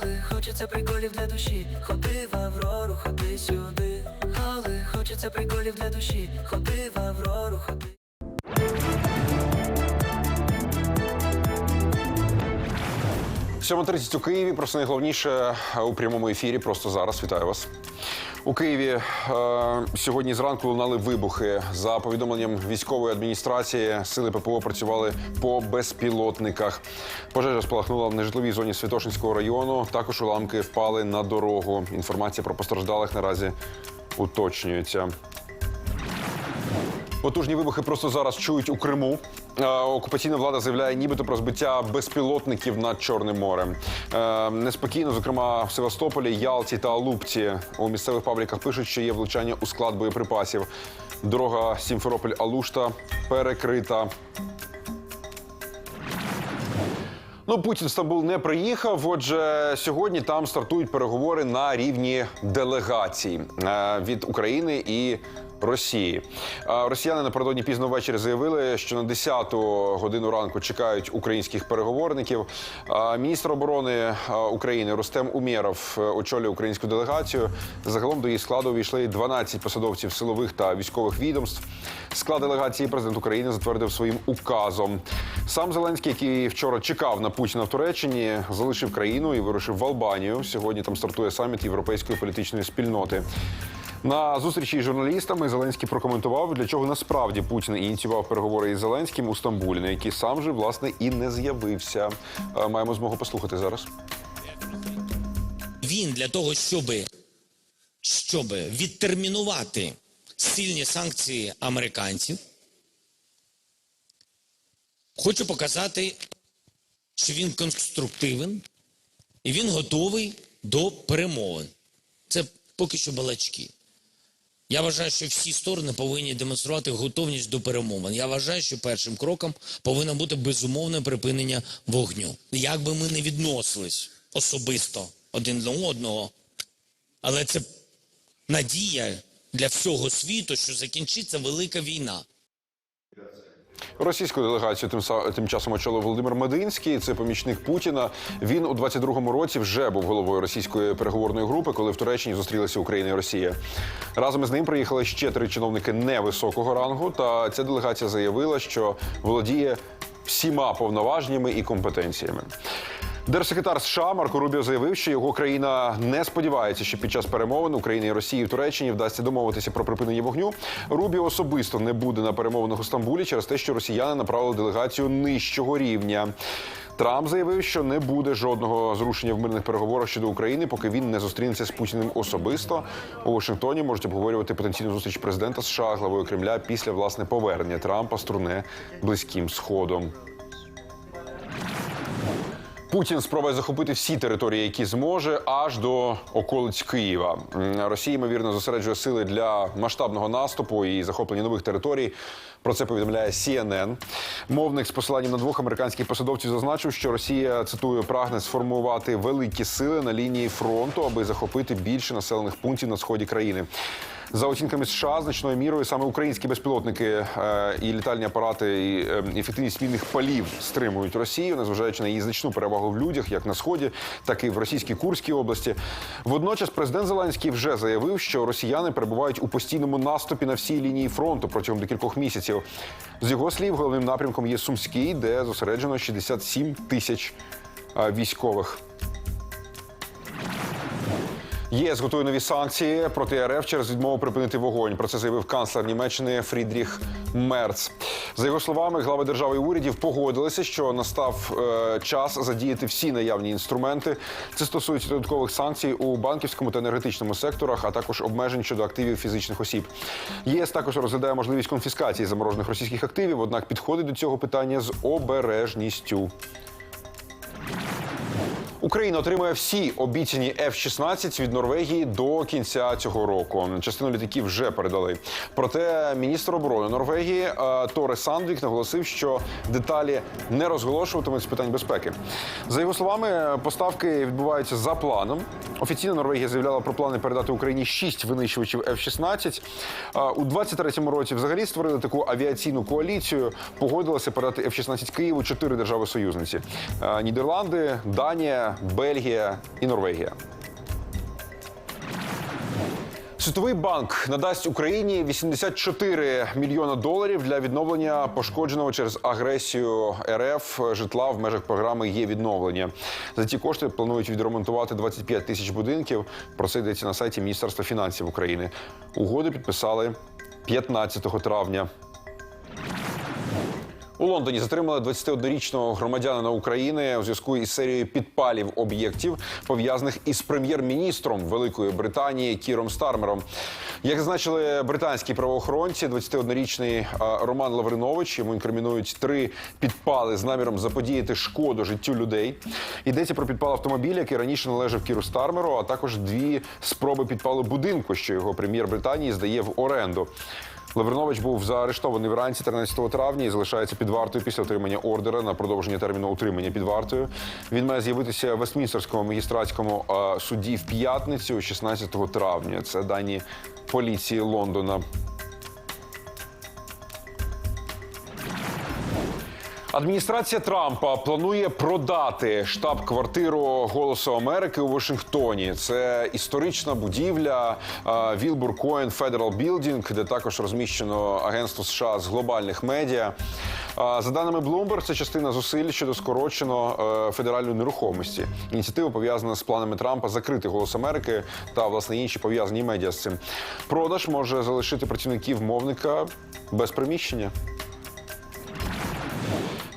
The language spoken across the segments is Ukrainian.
Хали, хочеться приколів для душі. Ходи в Аврору, ходи сюди. Хали, хочеться приколів для душі. Ходи в Аврору, ходи. Сьома 30 у Києві. Про найголовніше у прямому ефірі. Просто зараз вітаю вас. У Києві е, сьогодні зранку лунали вибухи. За повідомленням військової адміністрації, сили ППО працювали по безпілотниках. Пожежа спалахнула в нежитловій зоні Святошинського району. Також уламки впали на дорогу. Інформація про постраждалих наразі уточнюється. Потужні вибухи просто зараз чують у Криму. Е, Окупаційна влада заявляє, нібито про збиття безпілотників над Чорним морем. Е, Неспокійно, зокрема, в Севастополі, Ялті та Алупці. У місцевих пабліках пишуть, що є влучання у склад боєприпасів. Дорога Сімферополь-Алушта перекрита. Ну, Путін в Стамбул не приїхав. Отже, сьогодні там стартують переговори на рівні делегацій е, від України і Росії. Е, Росіяни напередодні пізно ввечері заявили, що на 10-ту годину ранку чекають українських переговорників. Е, Міністр оборони України Рустем Умєров очолює українську делегацію. Загалом до її складу увійшли 12 посадовців силових та військових відомств. Склад делегації президент України затвердив своїм указом. Сам Зеленський, який вчора чекав на Путіна в Туреччині, залишив країну і вирушив в Албанію. Сьогодні там стартує саміт європейської політичної спільноти. На зустрічі з журналістами Зеленський прокоментував, для чого насправді Путін ініціював переговори із Зеленським у Стамбулі, на які сам же власне і не з'явився. Е, Маємо змогу послухати зараз. Він для того, щоб, щоб відтермінувати сильні санкції американців, хочу показати, що він конструктивен і він готовий до перемовин. Це поки що балачки. Я вважаю, що всі сторони повинні демонструвати готовність до перемовин. Я вважаю, що першим кроком повинно бути безумовне припинення вогню. Як би ми не відносились особисто один до одного, але це надія для всього світу, що закінчиться велика війна. Російську делегацію тим тим часом очолив Володимир Мединський. Це помічник Путіна. Він у 22-му році вже був головою російської переговорної групи, коли в Туреччині зустрілися Україна і Росія. Разом із ним приїхали ще три чиновники невисокого рангу. Та ця делегація заявила, що володіє всіма повноваженнями і компетенціями. Держсекретар США Марко Рубіо заявив, що його країна не сподівається, що під час перемовин України Росії в Туреччині вдасться домовитися про припинення вогню. Рубіо особисто не буде на перемовинах у Стамбулі через те, що росіяни направили делегацію нижчого рівня. Трамп заявив, що не буде жодного зрушення в мирних переговорах щодо України, поки він не зустрінеться з Путіним особисто. У Вашингтоні можуть обговорювати потенційну зустріч президента США главою Кремля після власне повернення Трампа з близьким сходом. Путін спробує захопити всі території, які зможе, аж до околиць Києва. Росія ймовірно зосереджує сили для масштабного наступу і захоплення нових територій. Про це повідомляє CNN. Мовник з посиланням на двох американських посадовців зазначив, що Росія цитую прагне сформувати великі сили на лінії фронту, аби захопити більше населених пунктів на сході країни. За оцінками США, значною мірою саме українські безпілотники е, і літальні апарати і е, ефективність мінних палів стримують Росію, незважаючи на її значну перевагу в людях, як на сході, так і в російській Курській області. Водночас, президент Зеленський вже заявив, що росіяни перебувають у постійному наступі на всій лінії фронту протягом декількох місяців. З його слів, головним напрямком є Сумський, де зосереджено 67 тисяч е, військових. ЄС готує нові санкції проти РФ через відмову припинити вогонь. Про це заявив канцлер Німеччини Фрідріх Мерц. За його словами, глави держави і урядів погодилися, що настав е, час задіяти всі наявні інструменти. Це стосується додаткових санкцій у банківському та енергетичному секторах, а також обмежень щодо активів фізичних осіб. ЄС також розглядає можливість конфіскації заморожених російських активів, однак підходить до цього питання з обережністю. Україна отримує всі обіцяні F-16 від Норвегії до кінця цього року. Частину літаків вже передали. Проте міністр оборони Норвегії е, Торе Сандвік наголосив, що деталі не розголошуватимуть з питань безпеки. За його словами, поставки відбуваються за планом. Офіційно Норвегія заявляла про плани передати Україні 6 винищувачів F-16. Е, У 23-му році взагалі створили таку авіаційну коаліцію. Погодилися передати F-16 Києву чотири держави-союзниці: Е, Нідерланди, Данія, Бельгія і Норвегія. Світовий банк надасть Україні 84 мільйона доларів для відновлення пошкодженого через агресію РФ житла в межах програми є відновлення. За ці кошти планують відремонтувати 25 тисяч будинків. Про це йдеться на сайті Міністерства фінансів України. Угоди підписали 15 травня. У Лондоні затримали 21-річного громадянина України у зв'язку із серією підпалів об'єктів, пов'язаних із прем'єр-міністром Великої Британії Кіром Стармером. Як зазначили британські правоохоронці, 21-річний Роман Лавринович йому інкримінують три підпали з наміром заподіяти шкоду життю людей. Йдеться про підпал автомобіля, який раніше належав Кіру Стармеру, а також дві спроби підпалу будинку, що його прем'єр Британії здає в оренду. Лавринович був заарештований вранці 13 травня і залишається під вартою після отримання ордера на продовження терміну утримання під вартою. Він має з'явитися в Вестмінстерському магістратському суді в п'ятницю, 16 травня. Це дані поліції Лондона. Адміністрація Трампа планує продати штаб-квартиру Голосу Америки у Вашингтоні. Це історична будівля Вілбур Коен Федерал Білдінг, де також розміщено агентство США з глобальних медіа. За даними Bloomberg, це частина зусиль щодо скорочено е, федеральної нерухомості. Ініціатива пов'язана з планами Трампа закрити голос Америки та власне інші пов'язані медіа з цим. Продаж може залишити працівників мовника без приміщення.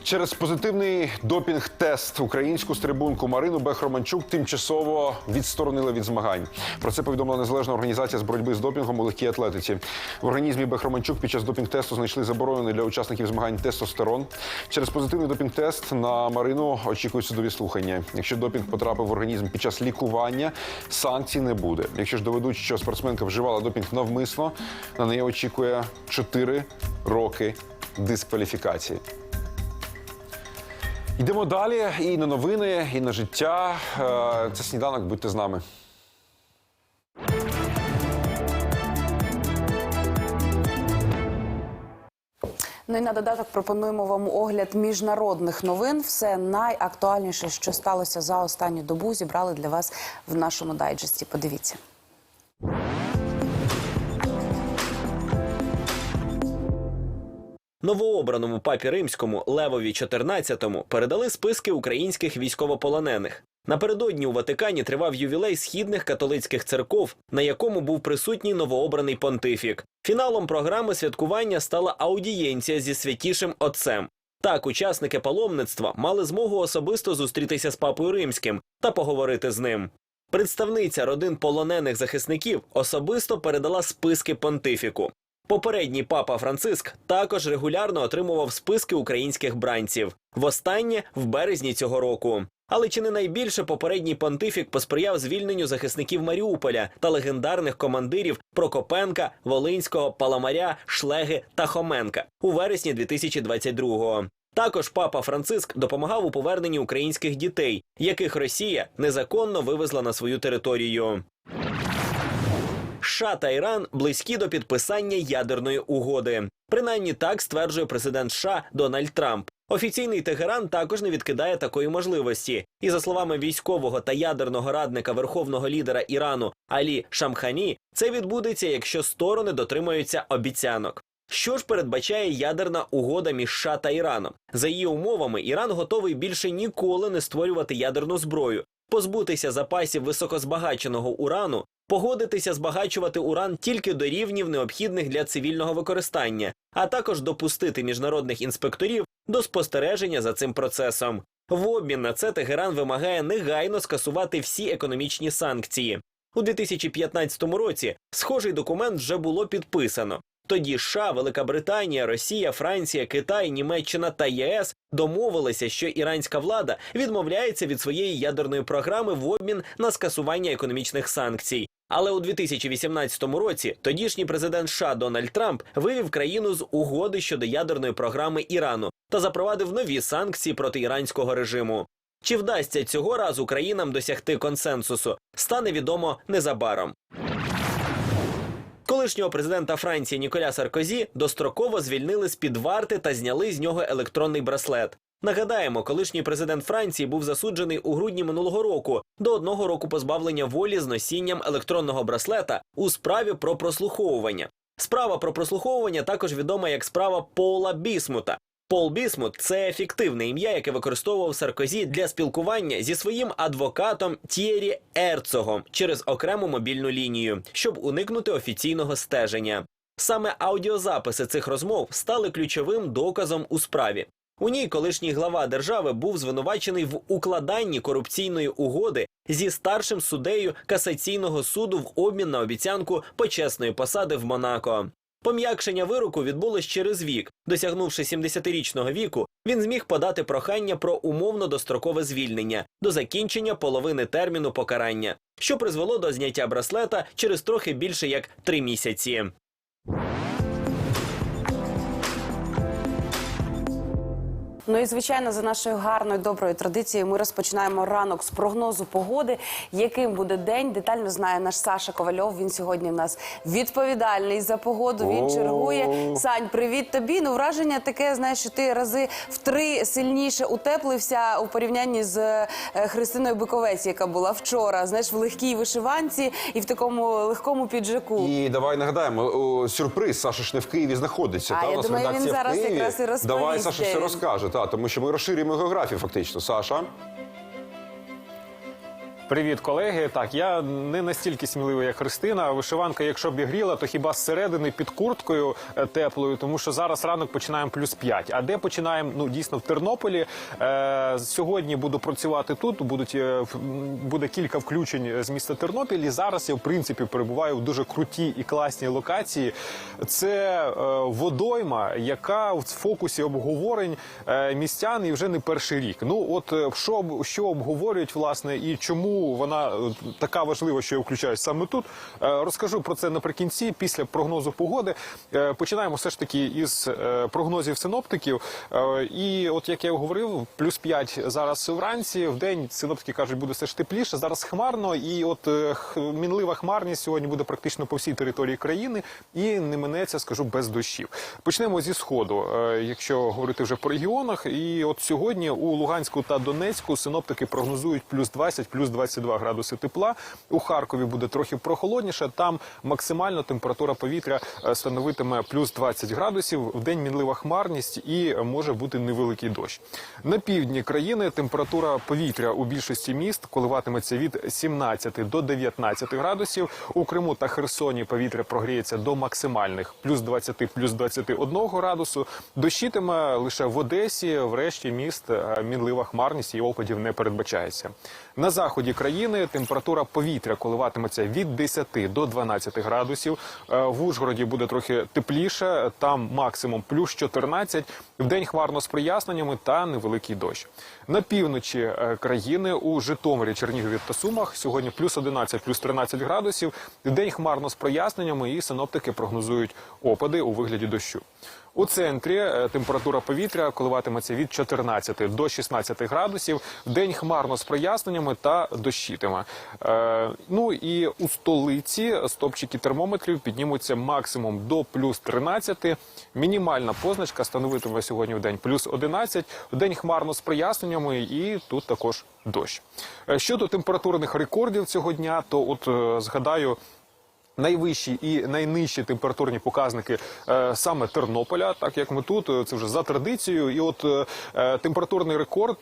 Через позитивний допінг-тест українську стрибунку Марину Бехроманчук тимчасово відсторонили від змагань. Про це повідомила незалежна організація з боротьби з допінгом у легкій атлетиці. В організмі Бехроманчук під час допінг-тесту знайшли заборонений для учасників змагань тестостерон. Через позитивний допінг-тест на Марину очікують судові слухання. Якщо допінг потрапив в організм під час лікування, санкцій не буде. Якщо ж доведуть, що спортсменка вживала допінг навмисно, на неї очікує 4 роки дискваліфікації. Йдемо далі і на новини, і на життя. Е, Це сніданок, будьте з нами. Ну і на додаток пропонуємо вам огляд міжнародних новин. Все найактуальніше, що сталося за останню добу, зібрали для вас в нашому дайджесті. Подивіться. Новообраному папі римському Левові XIV передали списки українських військовополонених. Напередодні у Ватикані тривав ювілей східних католицьких церков, на якому був присутній новообраний понтифік. Фіналом програми святкування стала аудієнція зі святішим отцем. Так, учасники паломництва мали змогу особисто зустрітися з папою римським та поговорити з ним. Представниця родин полонених захисників особисто передала списки понтифіку. Попередній папа Франциск також регулярно отримував списки українських бранців. Востаннє в березні цього року. Але чи не найбільше попередній понтифік посприяв звільненню захисників Маріуполя та легендарних командирів Прокопенка, Волинського, Паламаря, Шлеги та Хоменка у вересні 2022-го. Також папа Франциск допомагав у поверненні українських дітей, яких Росія незаконно вивезла на свою територію. США та Іран близькі до підписання ядерної угоди. Принаймні так стверджує президент США Дональд Трамп. Офіційний Тегеран також не відкидає такої можливості. І за словами військового та ядерного радника верховного лідера Ірану Алі Шамхані, це відбудеться, якщо сторони дотримаються обіцянок. Що ж передбачає ядерна угода між США та Іраном? За її умовами, Іран готовий більше ніколи не створювати ядерну зброю, позбутися запасів високозбагаченого урану, погодитися збагачувати уран тільки до рівнів необхідних для цивільного використання, а також допустити міжнародних інспекторів до спостереження за цим процесом. В обмін на це Тегеран вимагає негайно скасувати всі економічні санкції. У 2015 році схожий документ вже було підписано. Тоді США, Велика Британія, Росія, Франція, Китай, Німеччина та ЄС домовилися, що іранська влада відмовляється від своєї ядерної програми в обмін на скасування економічних санкцій. Але у 2018 році тодішній президент США Дональд Трамп вивів країну з угоди щодо ядерної програми Ірану та запровадив нові санкції проти іранського режиму. Чи вдасться цього разу країнам досягти консенсусу, стане відомо незабаром. Колишнього президента Франції Ніколя Саркозі достроково звільнили з під варти та зняли з нього електронний браслет. Нагадаємо, колишній президент Франції був засуджений у грудні минулого року до одного року позбавлення волі з носінням електронного браслета у справі про прослуховування. Справа про прослуховування також відома як справа Пола Бісмута. Пол Бісмут це фіктивне ім'я, яке використовував Саркозі для спілкування зі своїм адвокатом Т'єрі Ерцогом через окрему мобільну лінію, щоб уникнути офіційного стеження. Саме аудіозаписи цих розмов стали ключовим доказом у справі. У ній колишній глава держави був звинувачений в укладанні корупційної угоди зі старшим суддею касаційного суду в обмін на обіцянку почесної посади в Монако. Пом'якшення вироку відбулось через вік. Досягнувши 70-річного віку, він зміг подати прохання про умовно дострокове звільнення до закінчення половини терміну покарання, що призвело до зняття браслета через трохи більше як три місяці. Ну і звичайно, за нашою гарною доброю традицією, ми розпочинаємо ранок з прогнозу погоди. Яким буде день? Детально знає наш Саша Ковальов. Він сьогодні в нас відповідальний за погоду. Він чергує. Сань, привіт тобі. Ну враження таке, знаєш, що ти рази в три сильніше утеплився у порівнянні з е, Христиною Биковець, яка була вчора. Знаєш, в легкій вишиванці і в такому легкому піджаку. І давай нагадаємо, сюрприз Саша ж не в Києві знаходиться. А, та, я у нас думаю, він зараз Києві. якраз і розповість, Давай Саша все розкаже, та, тому що ми розширюємо географію фактично. Саша. Привіт, колеги. Так, я не настільки сміливий, як Христина. Вишиванка, якщо б і гріла, то хіба зсередини під курткою е, теплою, тому що зараз ранок починаємо плюс 5. А де починаємо? Ну дійсно в Тернополі. Е, сьогодні буду працювати тут. Будуть е, буде кілька включень з міста Тернопіль. І зараз я в принципі перебуваю в дуже крутій і класній локації. Це е, водойма, яка в фокусі обговорень е, містян і вже не перший рік. Ну от що що обговорюють власне і чому вона е, така важлива, що я включаюсь саме тут. е, Розкажу про це наприкінці, після прогнозу погоди. Е, Починаємо все ж таки із прогнозів синоптиків. І от як я говорив, плюс 5 зараз вранці. В день синоптики кажуть, буде все ж тепліше. Зараз хмарно, і от мінлива хмарність сьогодні буде практично по всій території країни, і не минеться, скажу, без дощів. Почнемо зі сходу, якщо говорити вже по регіонах. І от сьогодні у Луганську та Донецьку синоптики прогнозують плюс 20, плюс 22 градуси тепла. У Харкові буде трохи прохолодніше. Там максимально температура повітря е, становитиме плюс 20 градусів. В день мінлива хмарність і може бути невеликий дощ. На півдні країни температура повітря у більшості міст коливатиметься від 17 до 19 градусів. У Криму та Херсоні повітря прогріється до максимальних плюс 20, плюс 21 градусу. Дощитиме лише в Одесі, в решті міст е, мінлива хмарність і опадів не передбачається. На заході країни температура повітря коливатиметься від 10 до 12 градусів. Е, В Ужгороді буде трохи тепліше, там максимум плюс 14. В день хмарно з проясненнями та невеликий дощ. На півночі е, країни у Житомирі, Чернігові та Сумах сьогодні плюс 11, плюс 13 градусів. В день хмарно з проясненнями і синоптики прогнозують опади у вигляді дощу. У центрі е, температура повітря коливатиметься від 14 до 16 градусів. День хмарно з проясненнями та дощитиме. Е, ну і у столиці стопчики термометрів піднімуться максимум до плюс 13. Мінімальна позначка становитиме сьогодні в день плюс 11. В день хмарно з проясненнями і тут також дощ. Е, Щодо температурних рекордів цього дня, то от е, згадаю. Найвищі і найнижчі температурні показники е, саме Тернополя, так як ми тут, е, це вже за традицією. І от е, температурний рекорд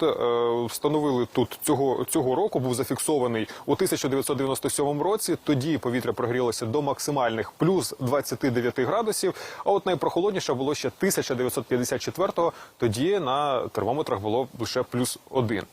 встановили тут цього цього року. Був зафіксований у 1997 році. Тоді повітря прогрілося до максимальних плюс 29 градусів. А от найпрохолодніше було ще 1954-го. Тоді на термометрах було лише плюс один.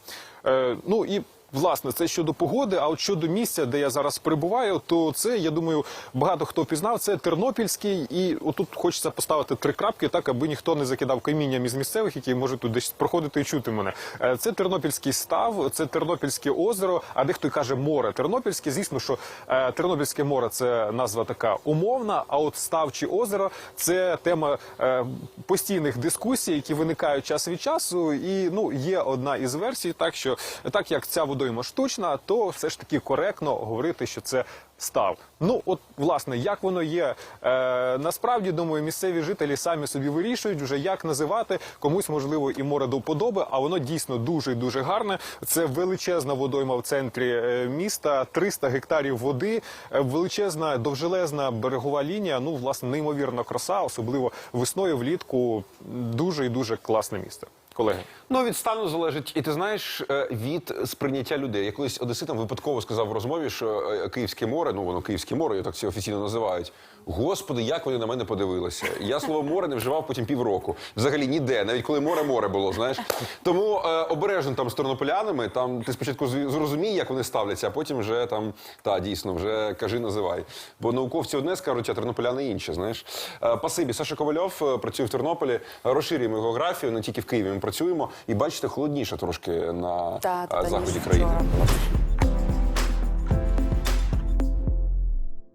Ну і Власне, це щодо погоди. А от щодо місця, де я зараз перебуваю, то це я думаю, багато хто пізнав. Це Тернопільський, і отут хочеться поставити три крапки, так аби ніхто не закидав камінням із місцевих, які можуть тут десь проходити і чути мене. Е, Це Тернопільський став, це Тернопільське озеро. А дехто й каже море. Тернопільське, звісно, що е, Тернопільське море це назва така умовна. А от став чи озеро це тема е, постійних дискусій, які виникають час від часу. І ну є одна із версій, так що так як ця водойма водойма штучна, то все ж таки коректно говорити, що це став. Ну от власне, як воно є. Е, насправді думаю, місцеві жителі самі собі вирішують вже як називати комусь, можливо, і море до вподоби, а воно дійсно дуже дуже гарне. Це величезна водойма в центрі е, міста, 300 гектарів води, е, величезна довжелезна берегова лінія. Ну, власне, неймовірна краса, особливо весною, влітку. Дуже і дуже класне місце. Колеги. Ну, від стану залежить, і ти знаєш, е, від сприйняття людей. Я колись одеситам випадково сказав в розмові, що е, Київське море, ну воно Київське море, його так всі офіційно називають. Господи, як вони на мене подивилися. Я слово море не вживав потім півроку. Взагалі ніде, навіть коли море море було, знаєш. Тому е, обережно там з тернополянами, там ти спочатку зрозумій, як вони ставляться, а потім вже там та дійсно вже кажи, називай. Бо науковці одне скажуть, а тернополяни інше. Знаєш, Е, пасибі Саша Ковальов е, працює в Тернополі, розширюємо географію, не тільки в Києві. Працюємо і бачите, холодніше трошки на Та, е, та, заході країни. було.